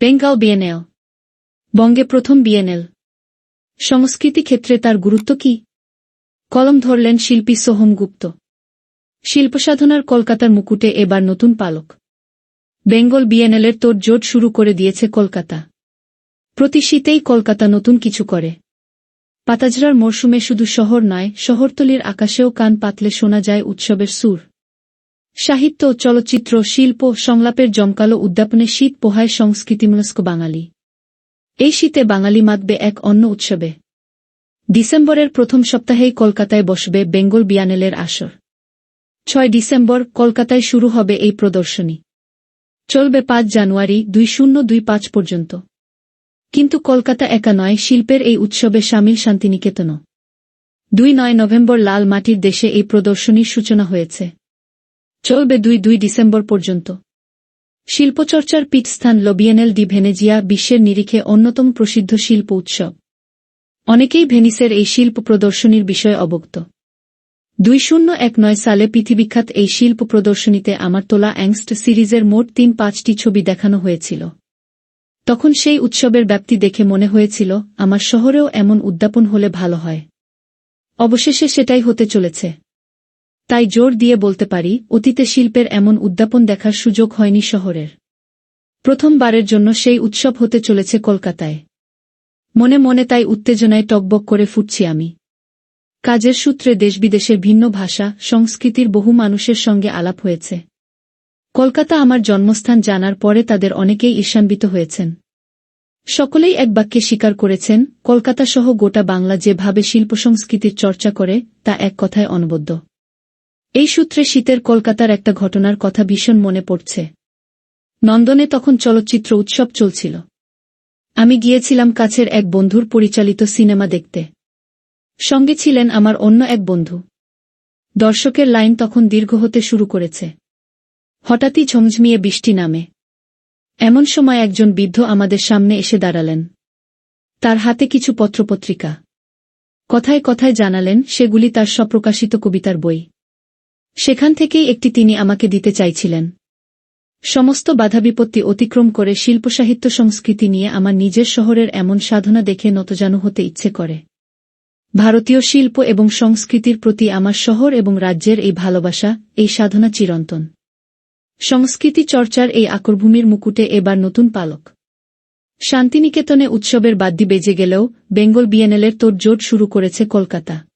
Bengal BNL. বঙ্গে প্রথম BNL. সংস্কৃতি ক্ষেত্রে তার গুরুত্ব কি? কলম ধরলেন শিল্পী সোহম গুপ্ত। শিল্পসাধনার কলকাতার মুকুটে এবার নতুন পালক। বেঙ্গল বিএনএলের তোর জোট শুরু করে দিয়েছে কলকাতা। প্রতি শীতেই কলকাতা নতুন কিছু করে। পাতাঝরার মরশুমে শুধু শহর নয়, শহরতলির আকাশেও কান পাতলে শোনা যায় উৎসবের সুর। সাহিত্য চলচ্চিত্র, শিল্প, সংলাপের জমকালো উদ্যাপনে শীত পোহায় সংস্কৃতিমনস্ক বাঙালি। এই শীতে বাঙালি মাতবে এক অন্য উৎসবে। ডিসেম্বরের প্রথম সপ্তাহেই কলকাতায় বসবে বেঙ্গল বিয়ানেলের আসর। ছয় ডিসেম্বর কলকাতায় শুরু হবে এই প্রদর্শনী। চলবে পাঁচ জানুয়ারি দুই শূন্য দুই পাঁচ পর্যন্ত। কিন্তু কলকাতা একা নয়, শিল্পের এই উৎসবে সামিল শান্তিনিকেতনও। দুই নয় নভেম্বর লাল মাটির দেশে এই প্রদর্শনীর সূচনা হয়েছে। চলবে দুই দুই ডিসেম্বর পর্যন্ত। শিল্পচর্চার পীঠস্থান লবিয়েনেল ডি ভেনেজিয়া বিশ্বের নিরিখে অন্যতম প্রসিদ্ধ শিল্প উৎসব। অনেকেই ভেনিসের এই শিল্প প্রদর্শনীর বিষয়ে অবগত। দুই শূন্য এক নয় সালে পৃথিবীখ্যাত এই শিল্প প্রদর্শনীতে আমার তোলা অ্যাংস্ট সিরিজের মোট তিন পাঁচটি ছবি দেখানো হয়েছিল। তখন সেই উৎসবের ব্যাপ্তি দেখে মনে হয়েছিল, আমার শহরেও এমন উদ্যাপন হলে ভালো হয়। অবশেষে সেটাই হতে চলেছে। তাই জোর দিয়ে বলতে পারি, অতীতে শিল্পের এমন উদ্যাপন দেখার সুযোগ হয়নি শহরের। প্রথমবারের জন্য সেই উৎসব হতে চলেছে কলকাতায়। মনে মনে তাই উত্তেজনায় টকবক করে ফুটছি আমি। কাজের সূত্রে দেশবিদেশের ভিন্ন ভাষা, সংস্কৃতির বহু মানুষের সঙ্গে আলাপ হয়েছে। কলকাতা আমার জন্মস্থান জানার পরে তাদের অনেকেই ঈর্ষান্বিত হয়েছেন। সকলেই এক বাক্যে স্বীকার করেছেন, কলকাতা সহ গোটা বাংলা যেভাবে শিল্প সংস্কৃতির চর্চা করে, তা এক কথায় অনবদ্য। এই সূত্রে শীতের কলকাতার একটা ঘটনার কথা ভীষণ মনে পড়ছে। নন্দনে তখন চলচ্চিত্র উৎসব চলছিল। আমি গিয়েছিলাম কাছের এক বন্ধুর পরিচালিত সিনেমা দেখতে। সঙ্গে ছিলেন আমার অন্য এক বন্ধু। দর্শকের লাইন তখন দীর্ঘ হতে শুরু করেছে। হঠাৎই ঝমঝমিয়ে বৃষ্টি নামে। এমন সময় একজন বৃদ্ধ আমাদের সামনে এসে দাঁড়ালেন। তার হাতে কিছু পত্রপত্রিকা। কথায় কথায় জানালেন, সেগুলি তার স্বপ্রকাশিত কবিতার বই। সেখান থেকেই একটি তিনি আমাকে দিতে চাইছিলেন। সমস্ত বাধাবিপত্তি অতিক্রম করে শিল্পসাহিত্য সংস্কৃতি নিয়ে আমার নিজের শহরের এমন সাধনা দেখে নতজানু হতে ইচ্ছে করে। ভারতীয় শিল্প এবং সংস্কৃতির প্রতি আমার শহর এবং রাজ্যের এই ভালোবাসা, এই সাধনা চিরন্তন। সংস্কৃতি চর্চার এই আকরভূমির মুকুটে এবার নতুন পালক। শান্তিনিকেতনে উৎসবের বাদ্যি বেজে গেলেও বেঙ্গল বিএনএলের তোর জোট শুরু করেছে কলকাতা।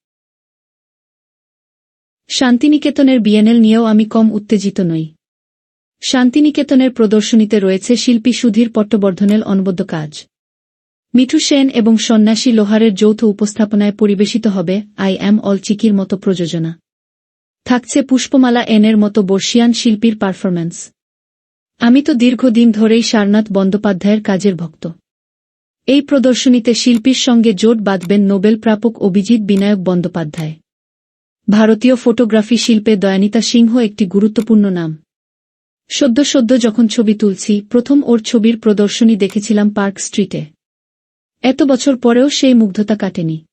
শান্তিনিকেতনের বিএনএল নিয়েও আমি কম উত্তেজিত নই। শান্তিনিকেতনের প্রদর্শনীতে রয়েছে শিল্পী সুধীর পট্টবর্ধনের অনবদ্য কাজ। মিঠু সেন এবং সন্ন্যাসী লোহারের যৌথ উপস্থাপনায় পরিবেশিত হবে আই অ্যাম অল চিকির মতো প্রযোজনা। থাকছে পুষ্পমালা এনের মতো বর্ষিয়ান শিল্পীর পারফরম্যান্স। আমি তো দীর্ঘদিন ধরেই সারনাথ বন্দ্যোপাধ্যায়ের কাজের ভক্ত। এই প্রদর্শনীতে শিল্পীর সঙ্গে জোট বাঁধবেন নোবেল প্রাপক অভিজিৎ বিনায়ক বন্দ্যোপাধ্যায়। ভারতীয় ফটোগ্রাফি শিল্পে দয়ানিতা সিংহ একটি গুরুত্বপূর্ণ নাম। সদ্য সদ্য যখন ছবি তুলছি, প্রথম ওর ছবির প্রদর্শনী দেখেছিলাম পার্ক স্ট্রিটে। এত বছর পরেও সেই মুগ্ধতা কাটেনি।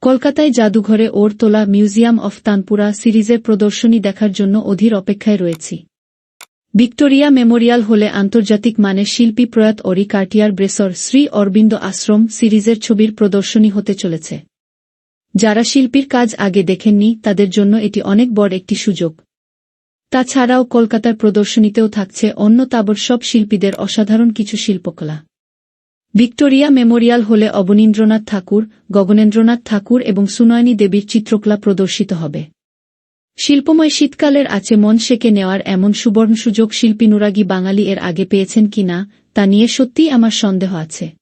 কলকাতায় জাদুঘরে ওর তোলা মিউজিয়াম অফ তানপুরা সিরিজের প্রদর্শনী দেখার জন্য অধীর অপেক্ষায় রয়েছি। ভিক্টোরিয়া মেমোরিয়াল হলে আন্তর্জাতিক মানের শিল্পী প্রয়াত Henri Cartier Bresson Sri Aurobindo Ashram সিরিজের ছবির প্রদর্শনী হতে চলেছে। যারা শিল্পীর কাজ আগে দেখেননি, তাদের জন্য এটি অনেক বড় একটি সুযোগ। তাছাড়াও কলকাতার প্রদর্শনীতেও থাকছে অন্য তাবর সব শিল্পীদের অসাধারণ কিছু শিল্পকলা। ভিক্টোরিয়া মেমোরিয়াল হলে অবনীন্দ্রনাথ ঠাকুর, গগনেন্দ্রনাথ ঠাকুর এবং সুনয়নী দেবীর চিত্রকলা প্রদর্শিত হবে। শিল্পময় শীতকালের আছে মন সেকে নেওয়ার এমন সুবর্ণ সুযোগ শিল্পী নুরাগী বাঙালি এর আগে পেয়েছেন কিনা, তা নিয়ে সত্যিই আমার সন্দেহ আছে।